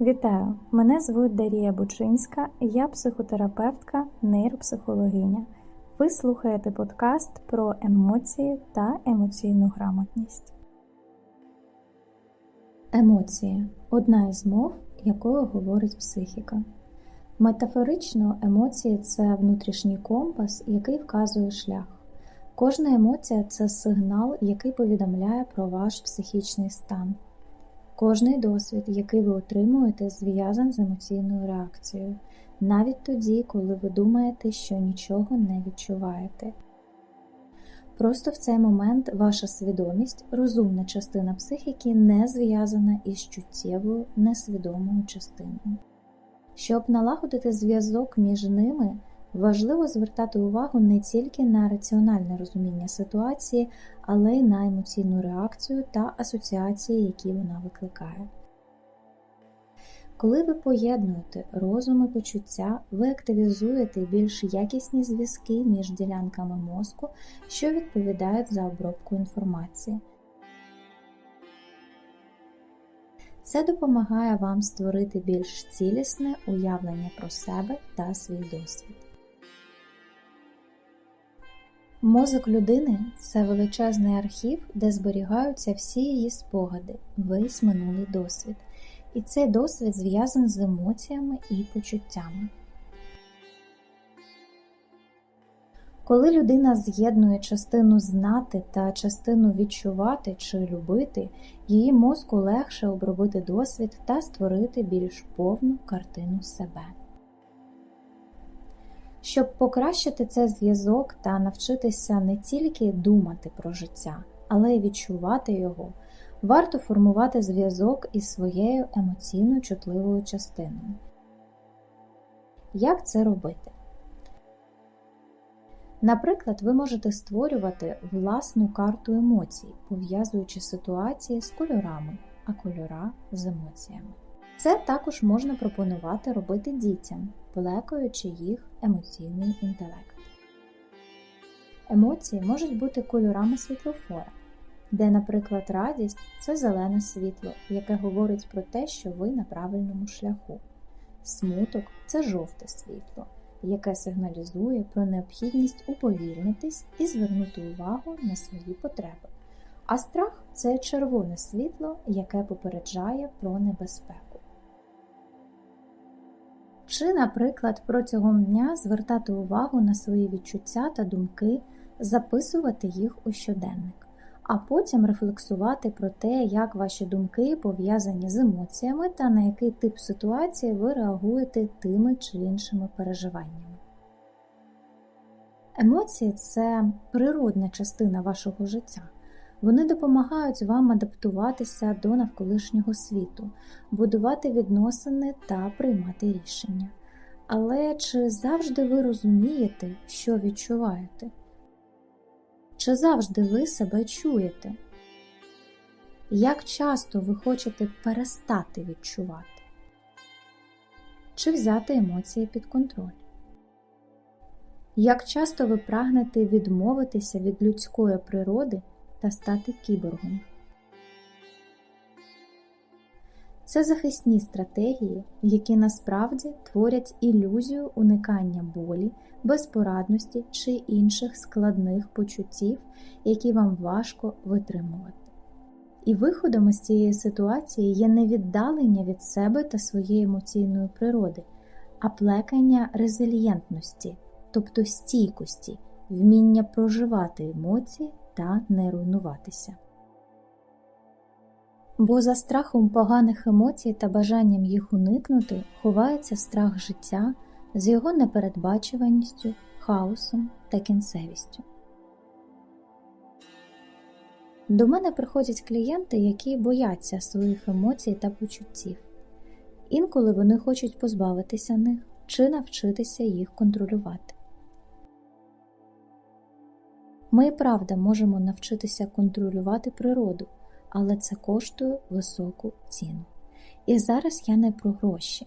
Вітаю! Мене звуть Дарія Бучинська, я психотерапевтка, нейропсихологиня. Ви слухаєте подкаст про емоції та емоційну грамотність. Емоції одна із мов, якою говорить психіка. Метафорично емоції це внутрішній компас, який вказує шлях. Кожна емоція це сигнал, який повідомляє про ваш психічний стан. Кожний досвід, який ви отримуєте, зв'язан з емоційною реакцією, навіть тоді, коли ви думаєте, що нічого не відчуваєте. Просто в цей момент ваша свідомість, розумна частина психіки, не зв'язана із чуттєвою, несвідомою частиною. Щоб налагодити зв'язок між ними, важливо звертати увагу не тільки на раціональне розуміння ситуації, але й на емоційну реакцію та асоціації, які вона викликає. Коли ви поєднуєте розум і почуття, ви активізуєте більш якісні зв'язки між ділянками мозку, що відповідають за обробку інформації. Це допомагає вам створити більш цілісне уявлення про себе та свій досвід. Мозок людини це величезний архів, де зберігаються всі її спогади, весь минулий досвід. І цей досвід зв'язаний з емоціями і почуттями. Коли людина з'єднує частину знати та частину відчувати чи любити, її мозку легше обробити досвід та створити більш повну картину себе. Щоб покращити цей зв'язок та навчитися не тільки думати про життя, але й відчувати його, варто формувати зв'язок із своєю емоційно чутливою частиною. Як це робити? Наприклад, ви можете створювати власну карту емоцій, пов'язуючи ситуації з кольорами, а кольора з емоціями. Це також можна пропонувати робити дітям, плекаючи їх емоційний інтелект. Емоції можуть бути кольорами світлофора, де, наприклад, радість це зелене світло, яке говорить про те, що ви на правильному шляху. Смуток це жовте світло, яке сигналізує про необхідність уповільнитись і звернути увагу на свої потреби. А страх це червоне світло, яке попереджає про небезпеку. Чи, наприклад, протягом дня звертати увагу на свої відчуття та думки, записувати їх у щоденник, а потім рефлексувати про те, як ваші думки пов'язані з емоціями та на який тип ситуації ви реагуєте тими чи іншими переживаннями. Емоції це природна частина вашого життя. Вони допомагають вам адаптуватися до навколишнього світу, будувати відносини та приймати рішення. Але чи завжди ви розумієте, що відчуваєте? Чи завжди ви себе чуєте? Як часто ви хочете перестати відчувати? Чи взяти емоції під контроль? Як часто ви прагнете відмовитися від людської природи? Та стати кіборгом. Це захисні стратегії, які насправді творять ілюзію уникання болі, безпорадності чи інших складних почуттів, які вам важко витримувати. І виходом із цієї ситуації є не віддалення від себе та своєї емоційної природи, а плекання резильєнтності, тобто стійкості, вміння проживати емоції та не руйнуватися. Бо за страхом поганих емоцій та бажанням їх уникнути ховається страх життя з його непередбачуваністю, хаосом та кінцевістю. До мене приходять клієнти, які бояться своїх емоцій та почуттів. Інколи вони хочуть позбавитися них чи навчитися їх контролювати. Ми і правда можемо навчитися контролювати природу, але це коштує високу ціну. І зараз я не про гроші.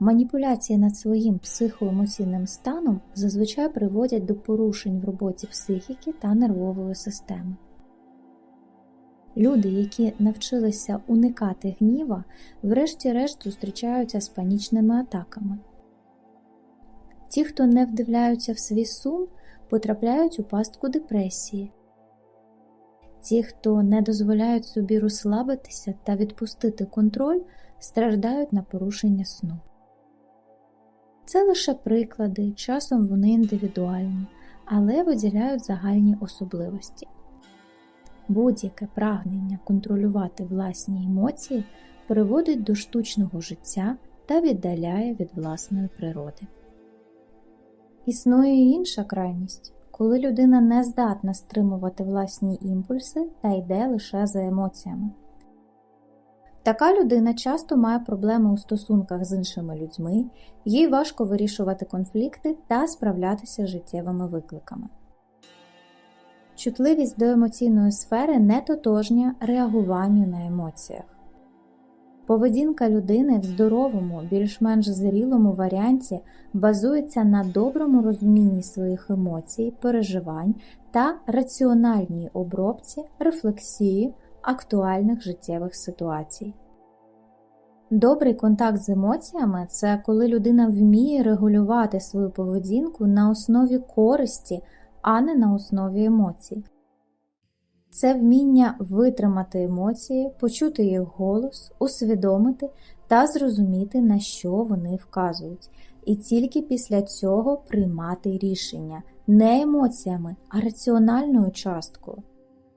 Маніпуляції над своїм психоемоційним станом зазвичай приводять до порушень в роботі психіки та нервової системи. Люди, які навчилися уникати гніва, врешті-решт зустрічаються з панічними атаками. Ті, хто не вдивляються в свій сум, потрапляють у пастку депресії. Ті, хто не дозволяють собі розслабитися та відпустити контроль, страждають на порушення сну. Це лише приклади, часом вони індивідуальні, але виділяють загальні особливості. Будь-яке прагнення контролювати власні емоції приводить до штучного життя та віддаляє від власної природи. Існує і інша крайність, коли людина не здатна стримувати власні імпульси та йде лише за емоціями. Така людина часто має проблеми у стосунках з іншими людьми, їй важко вирішувати конфлікти та справлятися з життєвими викликами. Чутливість до емоційної сфери не тотожня реагуванню на емоціях. Поведінка людини в здоровому, більш-менш зрілому варіанті базується на доброму розумінні своїх емоцій, переживань та раціональній обробці, рефлексії актуальних життєвих ситуацій. Добрий контакт з емоціями це коли людина вміє регулювати свою поведінку на основі користі, а не на основі емоцій. Це вміння витримати емоції, почути їх голос, усвідомити та зрозуміти, на що вони вказують, і тільки після цього приймати рішення не емоціями, а раціональною часткою.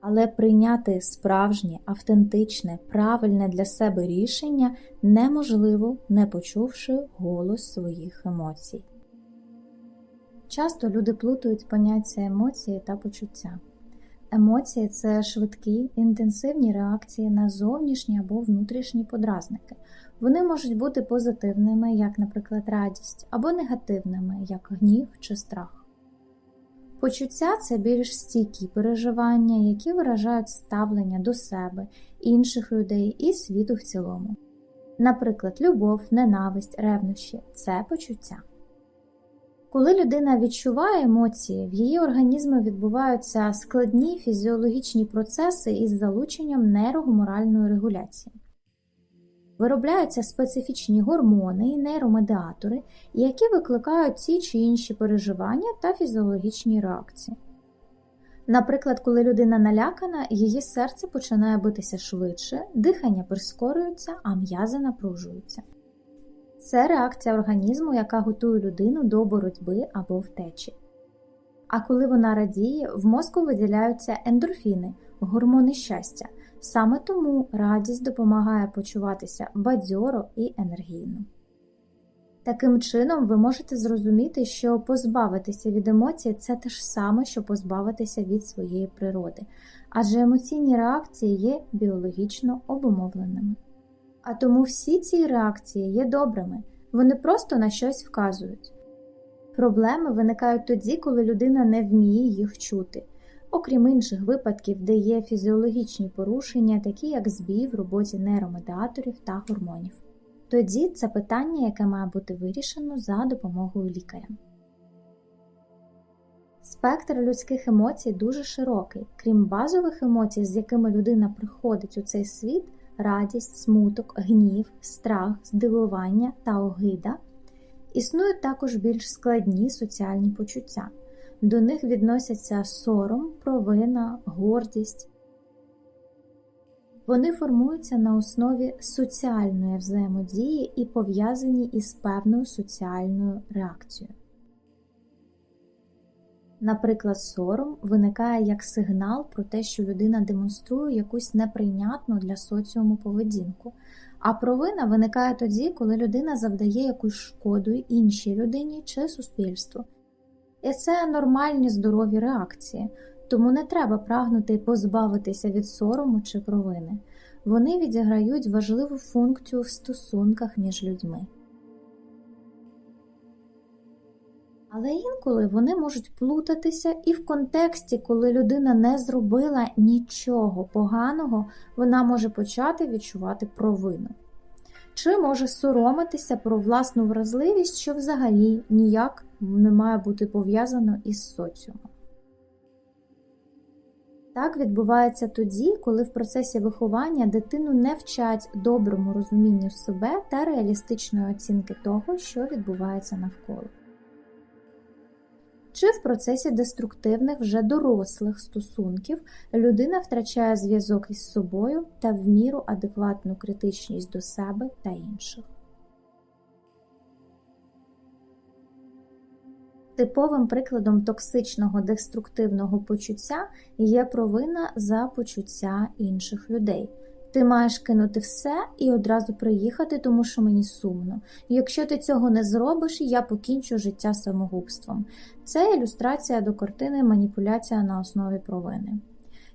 Але прийняти справжнє, автентичне, правильне для себе рішення неможливо, не почувши голос своїх емоцій. Часто люди плутають поняття емоції та почуття. Емоції це швидкі, інтенсивні реакції на зовнішні або внутрішні подразники. Вони можуть бути позитивними, як, наприклад, радість, або негативними, як гнів чи страх. Почуття це більш стійкі переживання, які виражають ставлення до себе, інших людей і світу в цілому. Наприклад, любов, ненависть, ревнощі це почуття. Коли людина відчуває емоції, в її організмі відбуваються складні фізіологічні процеси із залученням нейрогуморальної регуляції. Виробляються специфічні гормони і нейромедіатори, які викликають ті чи інші переживання та фізіологічні реакції. Наприклад, коли людина налякана, її серце починає битися швидше, дихання прискорюється, а м'язи напружуються. Це реакція організму, яка готує людину до боротьби або втечі. А коли вона радіє, в мозку виділяються ендорфіни, гормони щастя. Саме тому радість допомагає почуватися бадьоро і енергійно. Таким чином, ви можете зрозуміти, що позбавитися від емоцій це те ж саме, що позбавитися від своєї природи, адже емоційні реакції є біологічно обумовленими. А тому всі ці реакції є добрими, вони просто на щось вказують. Проблеми виникають тоді, коли людина не вміє їх чути, окрім інших випадків, де є фізіологічні порушення, такі як збій в роботі нейромедіаторів та гормонів. Тоді це питання, яке має бути вирішено за допомогою лікаря. Спектр людських емоцій дуже широкий, крім базових емоцій, з якими людина приходить у цей світ радість, смуток, гнів, страх, здивування та огида. Існують також більш складні соціальні почуття. До них відносяться сором, провина, гордість. Вони формуються на основі соціальної взаємодії і пов'язані із певною соціальною реакцією. Наприклад, сором виникає як сигнал про те, що людина демонструє якусь неприйнятну для соціуму поведінку, а провина виникає тоді, коли людина завдає якусь шкоду іншій людині чи суспільству. І це нормальні здорові реакції, тому не треба прагнути позбавитися від сорому чи провини. Вони відіграють важливу функцію в стосунках між людьми. Але інколи вони можуть плутатися, і в контексті, коли людина не зробила нічого поганого, вона може почати відчувати провину. Чи може соромитися про власну вразливість, що взагалі ніяк не має бути пов'язано із соціумом. Так відбувається тоді, коли в процесі виховання дитину не вчать доброму розумінню себе та реалістичної оцінки того, що відбувається навколо. Чи в процесі деструктивних вже дорослих стосунків людина втрачає зв'язок із собою та в міру адекватну критичність до себе та інших. Типовим прикладом токсичного деструктивного почуття є провина за почуття інших людей. Ти маєш кинути все і одразу приїхати, тому що мені сумно. Якщо ти цього не зробиш, я покінчу життя самогубством. Це ілюстрація до картини маніпуляція на основі провини.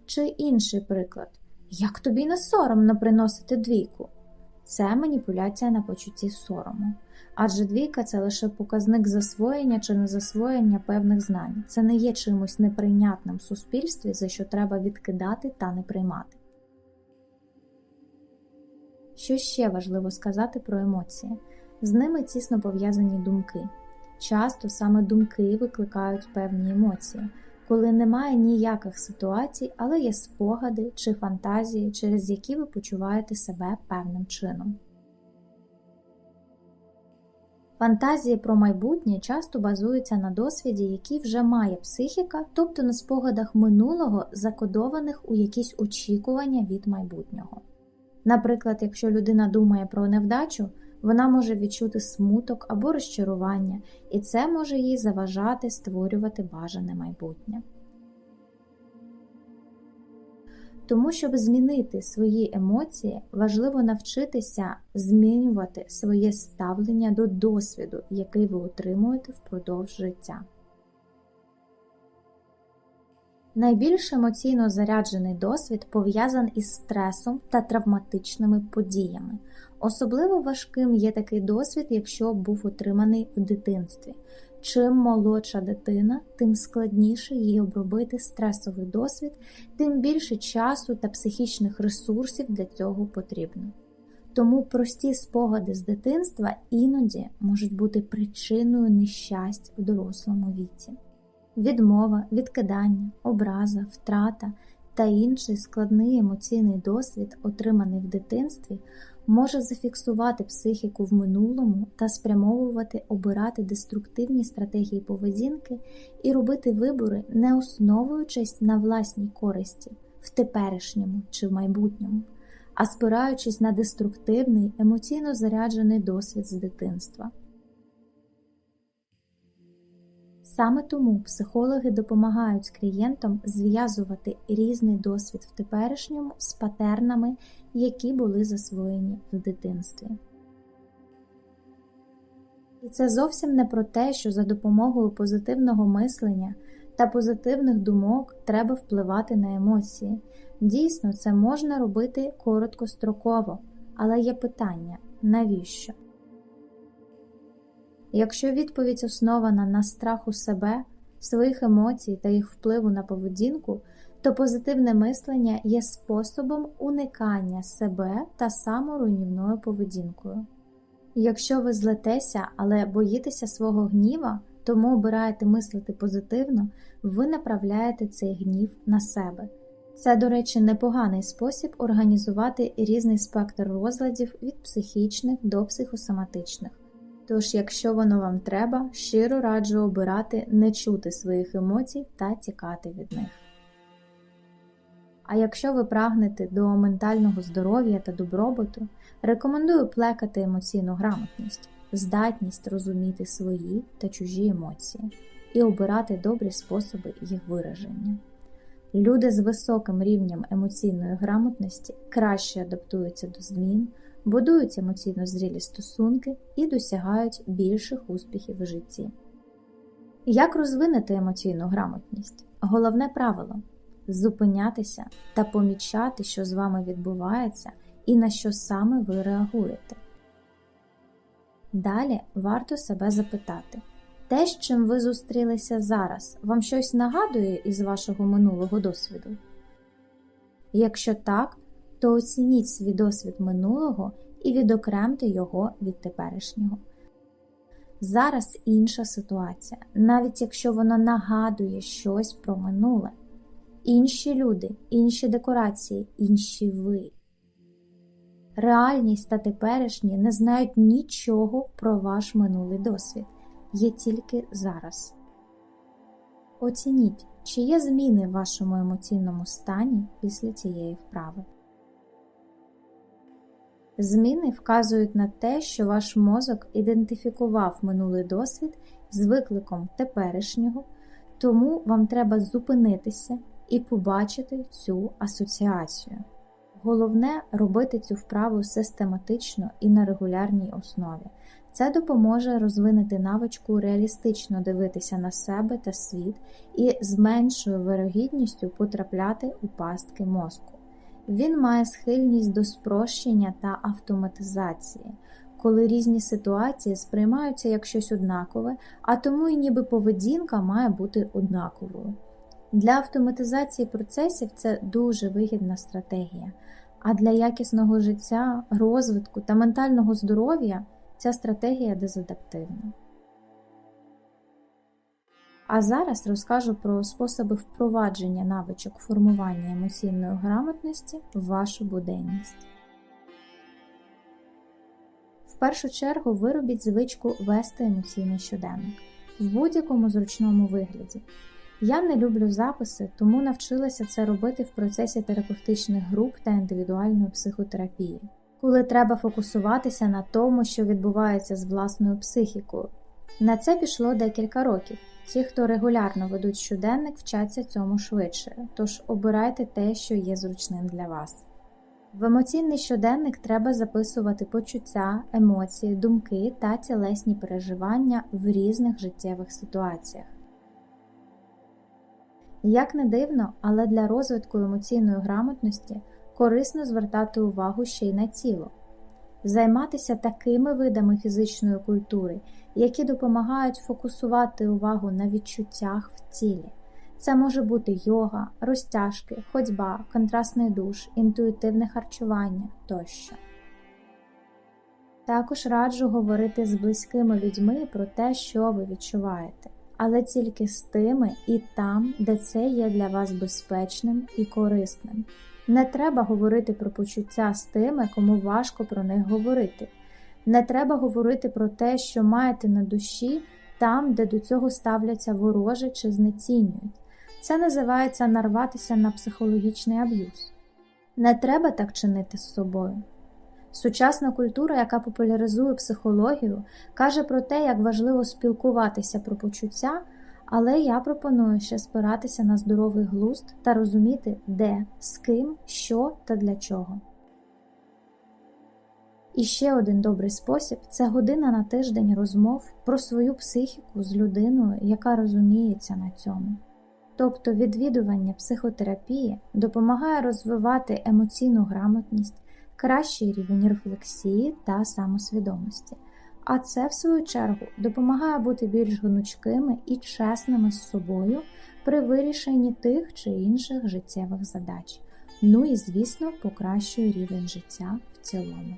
Чи інший приклад: як тобі не соромно приносити двійку? Це маніпуляція на почутті сорому. Адже двійка це лише показник засвоєння чи незасвоєння певних знань. Це не є чимось неприйнятним в суспільстві, за що треба відкидати та не приймати. Що ще важливо сказати про емоції? З ними тісно пов'язані думки. Часто саме думки викликають певні емоції, коли немає ніяких ситуацій, але є спогади чи фантазії, через які ви почуваєте себе певним чином. Фантазії про майбутнє часто базуються на досвіді, який вже має психіка, тобто на спогадах минулого, закодованих у якісь очікування від майбутнього. Наприклад, якщо людина думає про невдачу, вона може відчути смуток або розчарування, і це може їй заважати створювати бажане майбутнє. Тому, щоб змінити свої емоції, важливо навчитися змінювати своє ставлення до досвіду, який ви отримуєте впродовж життя. Найбільш емоційно заряджений досвід пов'язаний із стресом та травматичними подіями. Особливо важким є такий досвід, якщо був отриманий в дитинстві. Чим молодша дитина, тим складніше їй обробити стресовий досвід, тим більше часу та психічних ресурсів для цього потрібно. Тому прості спогади з дитинства іноді можуть бути причиною нещасть в дорослому віці. Відмова, відкидання, образа, втрата та інший складний емоційний досвід, отриманий в дитинстві, може зафіксувати психіку в минулому та спрямовувати обирати деструктивні стратегії поведінки і робити вибори, не основуючись на власній користі в теперішньому чи в майбутньому, а спираючись на деструктивний емоційно заряджений досвід з дитинства. Саме тому психологи допомагають клієнтам зв'язувати різний досвід в теперішньому з патернами, які були засвоєні в дитинстві. І це зовсім не про те, що за допомогою позитивного мислення та позитивних думок треба впливати на емоції. Дійсно, це можна робити короткостроково, але є питання навіщо? Якщо відповідь основана на страху себе, своїх емоцій та їх впливу на поведінку, то позитивне мислення є способом уникання себе та саморуйнівною поведінкою. Якщо ви злетеся, але боїтеся свого гніва, тому обираєте мислити позитивно, ви направляєте цей гнів на себе. Це, до речі, непоганий спосіб організувати різний спектр розладів від психічних до психосоматичних. Тож, якщо воно вам треба, щиро раджу обирати не чути своїх емоцій та тікати від них. А якщо ви прагнете до ментального здоров'я та добробуту, рекомендую плекати емоційну грамотність, здатність розуміти свої та чужі емоції і обирати добрі способи їх вираження. Люди з високим рівнем емоційної грамотності краще адаптуються до змін будують емоційно зрілі стосунки і досягають більших успіхів в житті. Як розвинути емоційну грамотність? Головне правило зупинятися та помічати, що з вами відбувається і на що саме ви реагуєте. Далі варто себе запитати, те, з чим ви зустрілися зараз, вам щось нагадує із вашого минулого досвіду? Якщо так, то оцініть свій досвід минулого і відокремте його від теперішнього. Зараз інша ситуація, навіть якщо вона нагадує щось про минуле. інші люди, інші декорації, інші ви. Реальність та теперішнє не знають нічого про ваш минулий досвід, є тільки зараз. Оцініть, чи є зміни в вашому емоційному стані після цієї вправи. Зміни вказують на те, що ваш мозок ідентифікував минулий досвід з викликом теперішнього, тому вам треба зупинитися і побачити цю асоціацію. Головне робити цю вправу систематично і на регулярній основі. Це допоможе розвинути навичку реалістично дивитися на себе та світ і з меншою вирогідністю потрапляти у пастки мозку. Він має схильність до спрощення та автоматизації, коли різні ситуації сприймаються як щось однакове, а тому і ніби поведінка має бути однаковою. Для автоматизації процесів це дуже вигідна стратегія, а для якісного життя, розвитку та ментального здоров'я ця стратегія дезадаптивна. А зараз розкажу про способи впровадження навичок формування емоційної грамотності в вашу буденність. В першу чергу виробіть звичку вести емоційний щоденник в будь-якому зручному вигляді. Я не люблю записи, тому навчилася це робити в процесі терапевтичних груп та індивідуальної психотерапії, коли треба фокусуватися на тому, що відбувається з власною психікою. На це пішло декілька років. Ті, хто регулярно ведуть щоденник, вчаться цьому швидше, тож обирайте те, що є зручним для вас. В емоційний щоденник треба записувати почуття, емоції, думки та тілесні переживання в різних життєвих ситуаціях. Як не дивно, але для розвитку емоційної грамотності корисно звертати увагу ще й на тіло, займатися такими видами фізичної культури, які допомагають фокусувати увагу на відчуттях в тілі. Це може бути йога, розтяжки, ходьба, контрастний душ, інтуїтивне харчування тощо. Також раджу говорити з близькими людьми про те, що ви відчуваєте, але тільки з тими і там, де це є для вас безпечним і корисним. Не треба говорити про почуття з тими, кому важко про них говорити. Не треба говорити про те, що маєте на душі там, де до цього ставляться вороже чи знецінюють. Це називається нарватися на психологічний аб'юз. Не треба так чинити з собою. Сучасна культура, яка популяризує психологію, каже про те, як важливо спілкуватися про почуття, але я пропоную ще спиратися на здоровий глузд та розуміти, де, з ким, що та для чого. І ще один добрий спосіб це година на тиждень розмов про свою психіку з людиною, яка розуміється на цьому. Тобто відвідування психотерапії допомагає розвивати емоційну грамотність, кращий рівень рефлексії та самосвідомості, а це, в свою чергу, допомагає бути більш гнучкими і чесними з собою при вирішенні тих чи інших життєвих задач. Ну і, звісно, покращує рівень життя в цілому.